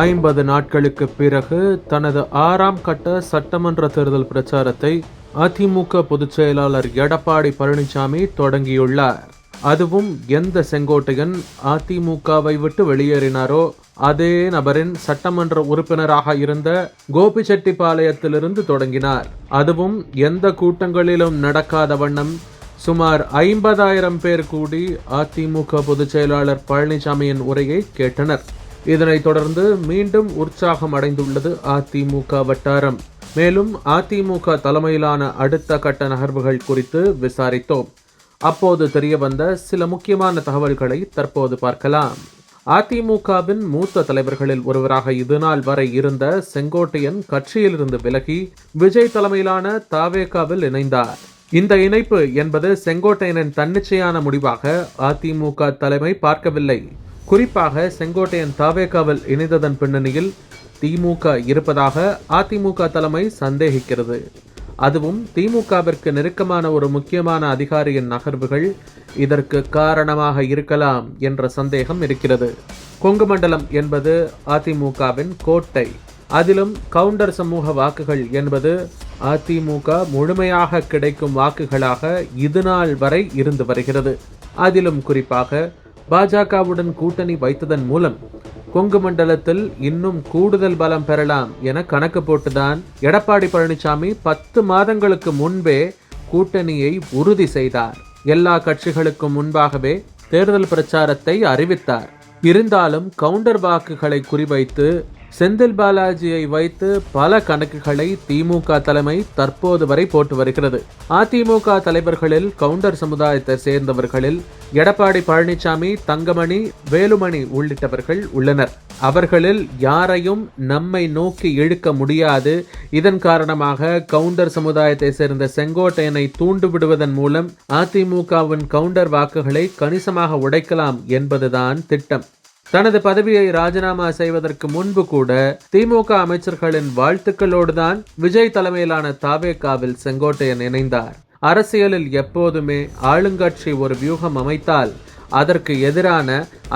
ஐம்பது நாட்களுக்கு பிறகு தனது ஆறாம் கட்ட சட்டமன்ற தேர்தல் பிரச்சாரத்தை அதிமுக பொதுச் செயலாளர் எடப்பாடி பழனிசாமி தொடங்கியுள்ளார். அதுவும் எந்த செங்கோட்டையன் அதிமுகவை விட்டு வெளியேறினாரோ அதே நபரின் சட்டமன்ற உறுப்பினராக இருந்த கோபிச்செட்டிப்பாளையத்திலிருந்து தொடங்கினார். அதுவும் எந்த கூட்டங்களிலும் நடக்காத வண்ணம் சுமார் ஐம்பதாயிரம் பேர் கூடி அதிமுக பொதுச் செயலாளர் பழனிசாமியின் உரையை கேட்டனர். இதனைத் தொடர்ந்து மீண்டும் உற்சாகம் அடைந்துள்ளது அதிமுக வட்டாரம். மேலும் அதிமுக தலைமையிலான அடுத்த கட்ட நகர்வுகள் குறித்து விசாரித்தோம். அப்போது தெரிய வந்த சில முக்கியமான தகவல்களை தற்போது பார்க்கலாம். அதிமுகவின் மூத்த தலைவர்களில் ஒருவராக இதுநாள் வரை இருந்த செங்கோட்டையன் கட்சியிலிருந்து விலகி விஜய் தலைமையிலான தாவேகாவில் இணைந்தார். இந்த இணைப்பு என்பது செங்கோட்டையனின் தன்னிச்சையான முடிவாக அதிமுக தலைமை பார்க்கவில்லை. குறிப்பாக செங்கோட்டையன் தாவேகாவில் இணைந்ததன் பின்னணியில் திமுக இருப்பதாக அதிமுக தலைமை சந்தேகிக்கிறது. அதுவும் திமுகவிற்கு நெருக்கமான ஒரு முக்கியமான அதிகாரியின் நகர்வுகள் இதற்கு காரணமாக இருக்கலாம் என்ற சந்தேகம் இருக்கிறது. கொங்கு மண்டலம் என்பது அதிமுகவின் கோட்டை. அதிலும் கவுண்டர் சமூக வாக்குகள் என்பது அதிமுக முழுமையாக கிடைக்கும் வாக்குகளாக இதுநாள் வரை இருந்து வருகிறது. அதிலும் குறிப்பாக பாஜகவுடன் கூட்டணி வைத்ததன் மூலம் கொங்கு மண்டலத்தில் இன்னும் கூடுதல் பலம் பெறலாம் என கணக்கு போட்டுதான் எடப்பாடி பழனிசாமி பத்து மாதங்களுக்கு முன்பே கூட்டணியை உறுதி செய்தார். எல்லா கட்சிகளுக்கும் முன்பாகவே தேர்தல் பிரச்சாரத்தை அறிவித்தார். இருந்தாலும் கவுண்டர் வாக்குகளை குறிவைத்து செந்தில் பாலாஜியை வைத்து பல கணக்குகளை திமுக தலைமை தற்போது வரை போட்டு வருகிறது. அதிமுக தலைவர்களில் கவுண்டர் சமுதாயத்தை சேர்ந்தவர்களில் எடப்பாடி பழனிசாமி தங்கமணி வேலுமணி உள்ளிட்டவர்கள் உள்ளனர். அவர்களில் யாரையும் நம்மை நோக்கி இழுக்க முடியாது. இதன் காரணமாக கவுண்டர் சமுதாயத்தை சேர்ந்த செங்கோட்டையனை தூண்டுவிடுவதன் மூலம் அதிமுகவின் கவுண்டர் வாக்குகளை கணிசமாக உடைக்கலாம் என்பதுதான் திட்டம். தனது பதவியை ராஜினாமா செய்வதற்கு முன்பு கூட திமுக அமைச்சர்களின் வாழ்த்துக்களோடு தான் விஜய் தலைமையிலான தாவேகாவில் செங்கோட்டையன் இணைந்தார். அரசியலில் எப்போதுமே ஆளுங்கட்சி ஒரு வியூகம் அமைத்தால் அதற்கு எதிரான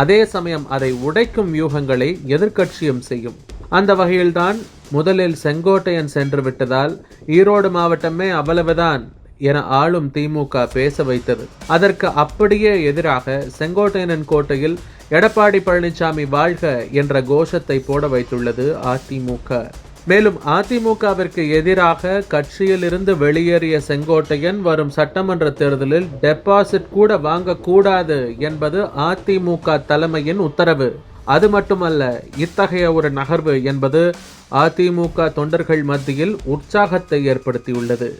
அதே சமயம் அதை உடைக்கும் வியூகங்களை எதிர்க்கட்சியும் செய்யும். அந்த வகையில்தான் முதலில் செங்கோட்டையன் சென்று விட்டதால் ஈரோடு மாவட்டமே அவ்வளவுதான். என ஆளும் திமுக பேச வைத்தது. அதற்கு அப்படியே எதிராக செங்கோட்டையனன் கோட்டையில் எடப்பாடி பழனிசாமி வாழ்க என்ற கோஷத்தை போட வைத்துள்ளது அதிமுக. மேலும் அதிமுகவிற்கு எதிராக கட்சியிலிருந்து வெளியேறிய செங்கோட்டையன் வரும் சட்டமன்ற தேர்தலில் டெபாசிட் கூட வாங்கக்கூடாது என்பது அதிமுக தலைமையின் உத்தரவு. அது மட்டுமல்ல இத்தகைய ஒரு நகர்வு என்பது அதிமுக தொண்டர்கள் மத்தியில் உற்சாகத்தை ஏற்படுத்தியுள்ளது.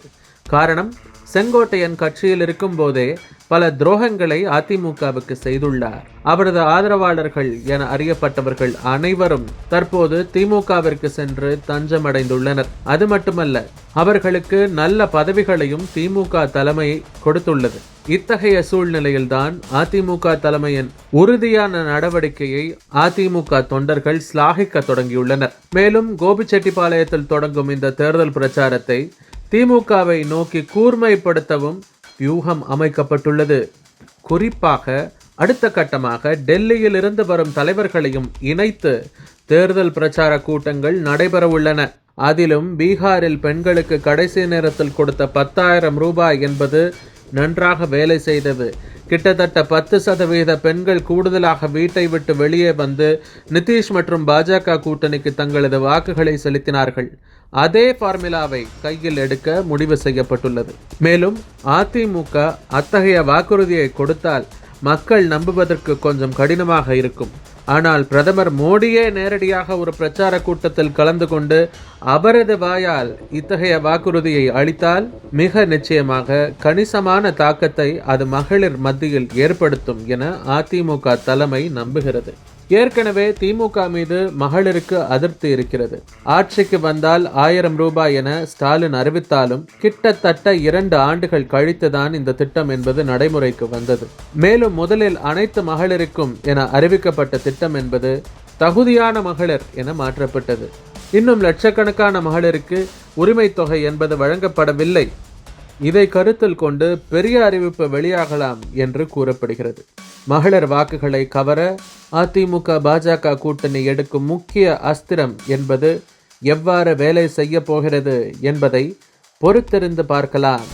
காரணம் செங்கோட்டையன் கட்சியில் இருக்கும்போதே பல துரோகங்களை அதிமுகவுக்கு செய்துள்ளார். அவரது ஆதரவாளர்கள் என அறியப்பட்டவர்கள் அனைவரும் தற்போது திமுகவிற்கு சென்று தஞ்சமடைந்துள்ளனர். அது மட்டுமல்ல அவர்களுக்கு நல்ல பதவிகளையும் திமுக தலைமை கொடுத்துள்ளது. இத்தகைய சூழ்நிலையில்தான் அதிமுக தலைமையின் உறுதியான நடவடிக்கையை அதிமுக தொண்டர்கள் சிலாகிக்க தொடங்கியுள்ளனர். மேலும் கோபிச்செட்டிப்பாளையத்தில் தொடங்கும் இந்த தேர்தல் பிரச்சாரத்தை திமுகவை நோக்கி கூர்மைப்படுத்தவும் வியூகம் அமைக்கப்பட்டுள்ளது. குறிப்பாக அடுத்த கட்டமாக டெல்லியில் இருந்து வரும் தலைவர்களையும் இணைத்து தேர்தல் பிரச்சார கூட்டங்கள் நடைபெறவுள்ளன அதிலும் பீகாரில் பெண்களுக்கு கடைசி நேரத்தில் கொடுத்த பத்தாயிரம் ரூபாய் என்பது நன்றாக வேலை செய்தது. கிட்டத்தட்ட பத்து சதவீத பெண்கள் கூடுதலாக வீட்டை விட்டு வெளியே வந்து நிதிஷ் மற்றும் பாஜக கூட்டணிக்கு தங்களது வாக்குகளை செலுத்தினார்கள். அதே ஃபார்முலாவை கையில் எடுக்க முடிவு செய்யப்பட்டுள்ளது. மேலும் அதிமுக அத்தகைய வாக்குறுதியை கொடுத்தால் மக்கள் நம்புவதற்கு கொஞ்சம் கடினமாக இருக்கும். ஆனால் பிரதமர் மோடியே நேரடியாக ஒரு பிரச்சார கூட்டத்தில் கலந்து கொண்டு அவரது வாயால் இத்தகைய வாக்குறுதியை அளித்தால் மிக நிச்சயமாக கணிசமான தாக்கத்தை அது மகளிர் மத்தியில் ஏற்படுத்தும் என அதிமுக தலைமை நம்புகிறது. ஏற்கனவே திமுக மீது மகளிருக்கு அதிருப்தி இருக்கிறது. ஆட்சிக்கு வந்தால் ஆயிரம் ரூபாய் என ஸ்டாலின் அறிவித்தாலும் கிட்டத்தட்ட இரண்டு ஆண்டுகள் கழித்துதான் இந்த திட்டம் என்பது நடைமுறைக்கு வந்தது. மேலும் முதலில் அனைத்து மகளிருக்கும் என அறிவிக்கப்பட்ட திட்டம் என்பது தகுதியான மகளிர் என மாற்றப்பட்டது. இன்னும் லட்சக்கணக்கான மகளிருக்கு உரிமை தொகை என்பது வழங்கப்படவில்லை. இதை கருத்தில் கொண்டு பெரிய அறிவிப்பு வெளியாகலாம் என்று கூறப்படுகிறது. மகளிர் வாக்குகளை கவர அதிமுக பாஜக கூட்டணி எடுக்கும் முக்கிய அஸ்திரம் என்பது எவ்வாறு வேலை செய்ய போகிறது என்பதை பொறுத்திருந்து பார்க்கலாம்.